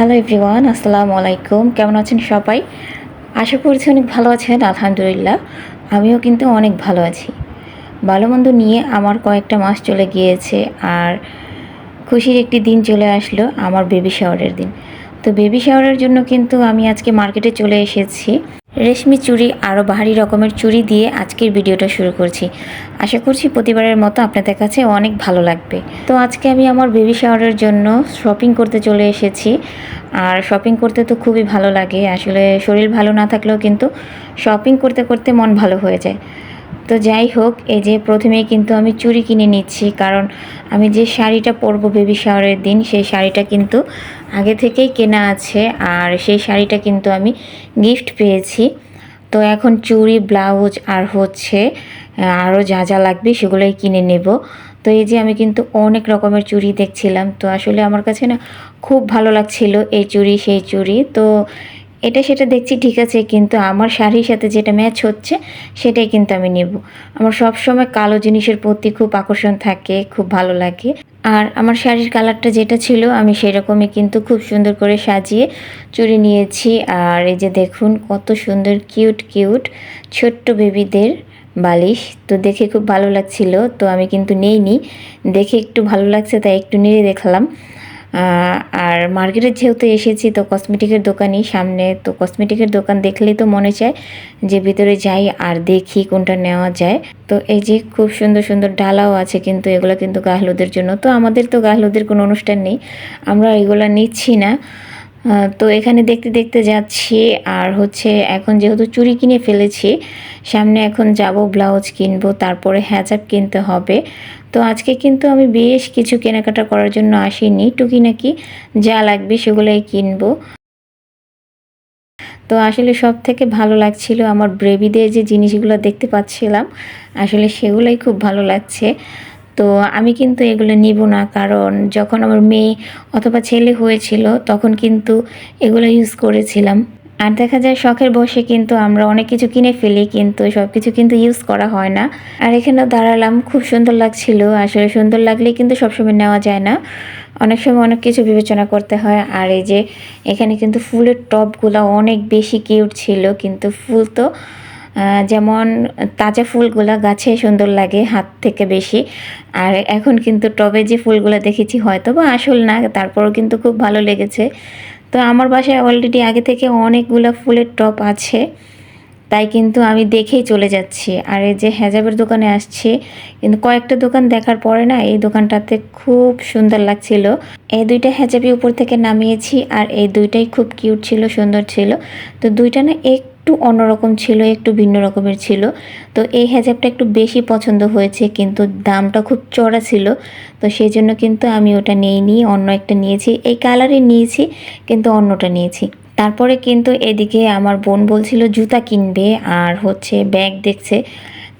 Hello everyone আসসালামু আলাইকুম কেমন আছেন সবাই? আশা করছি অনেক ভালো আছেন, আলহামদুলিল্লাহ। আমিও কিন্তু অনেক ভালো আছি। ভালো মন্দ নিয়ে আমার কয়েকটা মাস চলে গিয়েছে আর খুশির একটি দিন চলে আসলো, আমার বেবি শাওয়ারের দিন। তো বেবি শাওয়ারের জন্য কিন্তু আমি আজকে মার্কেটে চলে এসেছি। রেশমি চুড়ি আরও বাহারি রকমের চুড়ি দিয়ে আজকের ভিডিওটা শুরু করছি। আশা করছি প্রতিবারের মতো আপনাদের কাছে অনেক ভালো লাগবে। তো আজকে আমি আমার বেবি শাওয়ারের জন্য শপিং করতে চলে এসেছি। আর শপিং করতে তো খুবই ভালো লাগে। আসলে শরীর ভালো না থাকলেও কিন্তু শপিং করতে করতে মন ভালো হয়ে যায়। তো যাই হোক, এই যে প্রথমেই কিন্তু আমি চুড়ি কিনে নিচ্ছি, কারণ আমি যে শাড়িটা পরবো বেবি শাওয়ারের দিন, সেই শাড়িটা কিন্তু আগে থেকেই কেনা আছে, আর সেই শাড়িটা কিন্তু আমি গিফট পেয়েছি। তো এখন চুড়ি, ব্লাউজ আর হচ্ছে আরও যা যা লাগবে সেগুলোই কিনে নেব। তো এই যে আমি কিন্তু অনেক রকমের চুড়ি দেখছিলাম, তো আসলে আমার কাছে না খুব ভালো লাগছিল এই চুড়ি, সেই চুড়ি। তো এটা সেটা দেখছি ঠিক আছে, কিন্তু আমার শাড়ির সাথে যেটা ম্যাচ হচ্ছে, সেটাই কিন্তু আমি নেব। আমার সব সময় কালো জিনিসের প্রতি খুব আকর্ষণ থাকে, খুব ভালো লাগে। আর আমার শাড়ির কালারটা যেটা ছিল, আমি সেরকমই কিন্তু খুব সুন্দর করে সাজিয়ে চুড়ি নিয়েছি। আর এই যে দেখুন, কত সুন্দর কিউট কিউট ছোট্ট বেবিদের বালিশ। তো দেখে খুব ভালো লাগছিল, তো আমি কিন্তু নেইনি। দেখে একটু ভালো লাগছে, তাই একটু নেড়ে দেখলাম। আর মার্কেটে যেহেতু এসেছি, তো কসমেটিকের দোকানই সামনে। তো কসমেটিকের দোকান দেখলেই তো মনে চায় যে ভিতরে যাই আর দেখি কোনটা নেওয়া যায়। তো এই যে খুব সুন্দর সুন্দর ডালাও আছে কিন্তু এগুলো কিন্তু গাহলুদের জন্য। তো আমাদের তো গাহলুদের কোনো অনুষ্ঠান নেই। আমরা এগুলো নিচ্ছি না। তো এখানে দেখতে দেখতে যাচ্ছি, আর হচ্ছে এখন যেহেতু চুড়ি কিনে ফেলেছি, সামনে এখন যাব ব্লাউজ কিনবো, তারপরে হ্যাজাব কিনতে হবে। তো আজকে কিন্তু আমি বেশ কিছু কেনাকাটা করার জন্য আসিনি টুকিনাকি যা লাগবে সেগুলোই কিনবো। তো আসলে সব থেকে ভালো লাগছিল আমার ব্রেবিদের যে জিনিসগুলো দেখতে পাচ্ছিলাম, আসলে সেগুলোই খুব ভালো লাগছে। তো আমি কিন্তু এগুলো নিব না। কারণ যখন আমার মেয়ে অথবা ছেলে হয়েছিল, তখন কিন্তু এগুলো ইউজ করেছিলাম। আর দেখা যায় শখের বসে কিন্তু আমরা অনেক কিছু কিনে ফেলি, কিন্তু সব কিছু কিন্তু ইউজ করা হয় না। আর এখানেও দাঁড়ালাম, খুব সুন্দর লাগছিল। আসলে সুন্দর লাগলে কিন্তু সবসময় নেওয়া যায় না। অনেক সময় অনেক কিছু বিবেচনা করতে হয়। আর এই যে এখানে কিন্তু ফুলের টবগুলো অনেক বেশি কিউট ছিল, কিন্তু ফুল তো যেমন তাজা ফুলগুলো গাছে সুন্দর লাগে, হাত থেকে বেশি। আর এখন কিন্তু টবে যে ফুলগুলো দেখেছি হয়তো বা আসল না, তারপরও কিন্তু খুব ভালো লেগেছে। তো আমার বাসায় অলরেডি আগে থেকে অনেকগুলো ফুলের টব আছে, তাই কিন্তু আমি দেখেই চলে যাচ্ছি। আর এই যে হেজাবের দোকানে আসছি, কিন্তু কয়েকটা দোকান দেখার পরে না, এই দোকানটাতে খুব সুন্দর লাগছিল। এই দুইটা হেজাবি উপর থেকে নামিয়েছি, আর এই দুইটাই খুব কিউট ছিল, সুন্দর ছিল। তো দুইটা না একটু অন্যরকম ছিল, একটু ভিন্ন রকমের ছিল। তো এই হেজাবটা একটু বেশি পছন্দ হয়েছে, কিন্তু দামটা খুব চড়া ছিল। তো সেই জন্য কিন্তু আমি ওটা নিইনি অন্য একটা নিয়েছি। এই কালারই নিয়েছি, কিন্তু অন্যটা নিয়েছি। তারপরে কিন্তু এদিকে আমার বোন বলছিল, জুতা কিনবে। আর হচ্ছে ব্যাগ দেখছে।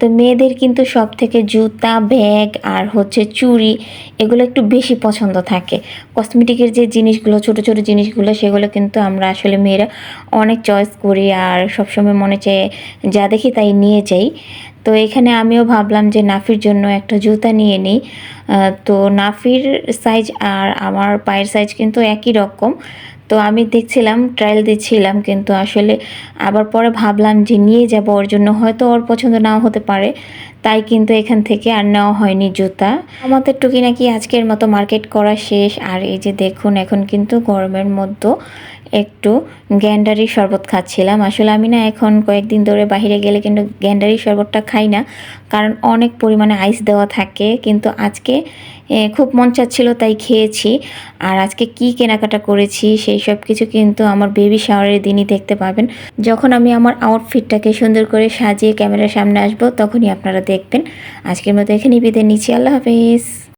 তো মেয়েদের কিন্তু সব থেকে জুতা, ব্যাগ আর হচ্ছে চুড়ি এগুলো একটু বেশি পছন্দ থাকে। কসমেটিকের যে জিনিসগুলো, ছোট ছোট জিনিসগুলো, সেগুলো কিন্তু আমরা আসলে মেয়েরা অনেক চয়েস করি আর সবসময় মনে চায়, যা দেখি তাই নিয়ে যাই। তো এখানে আমিও ভাবলাম যে নাফির জন্য একটা জুতা নিয়ে নিই। তো নাফির সাইজ আর আমার পায়ের সাইজ কিন্তু একই রকম। তো আমি দেখছিলাম ট্রায়াল দিচ্ছিলাম কিন্তু আসলে আবার পরে ভাবলাম যে নিয়ে যাব, ওর জন্য হয়তো ওর পছন্দ নাও হতে পারে। তাই কিন্তু এখান থেকে আর নেওয়া হয়নি জুতা। আমাদের টুকি নাকি আজকের মতো মার্কেট করা শেষ। আর এই যে দেখুন, এখন কিন্তু গরমের মধ্যে একটু গ্যান্ডারি শরবত খাচ্ছিলাম। আসলে আমি না এখন কয়েকদিন ধরে বাইরে গেলে কিন্তু গ্যান্ডারি শরবতটা খাই না। কারণ অনেক পরিমাণে আইস দেওয়া থাকে। কিন্তু আজকে খুব মন চাচ্ছিল তাই খেয়েছি। আর আজকে কি কেনাকাটা করেছি সেই সব কিছু কিন্তু আমার বেবি শাওয়ারের দিনই দেখতে পাবেন। যখন আমি আমার আউটফিটটাকে সুন্দর করে সাজিয়ে ক্যামেরার সামনে আসব, তখনই আপনারা দেখবেন। আজকের মতো এখানেই বিদায় নিচ্ছি। আল্লাহ হাফিজ।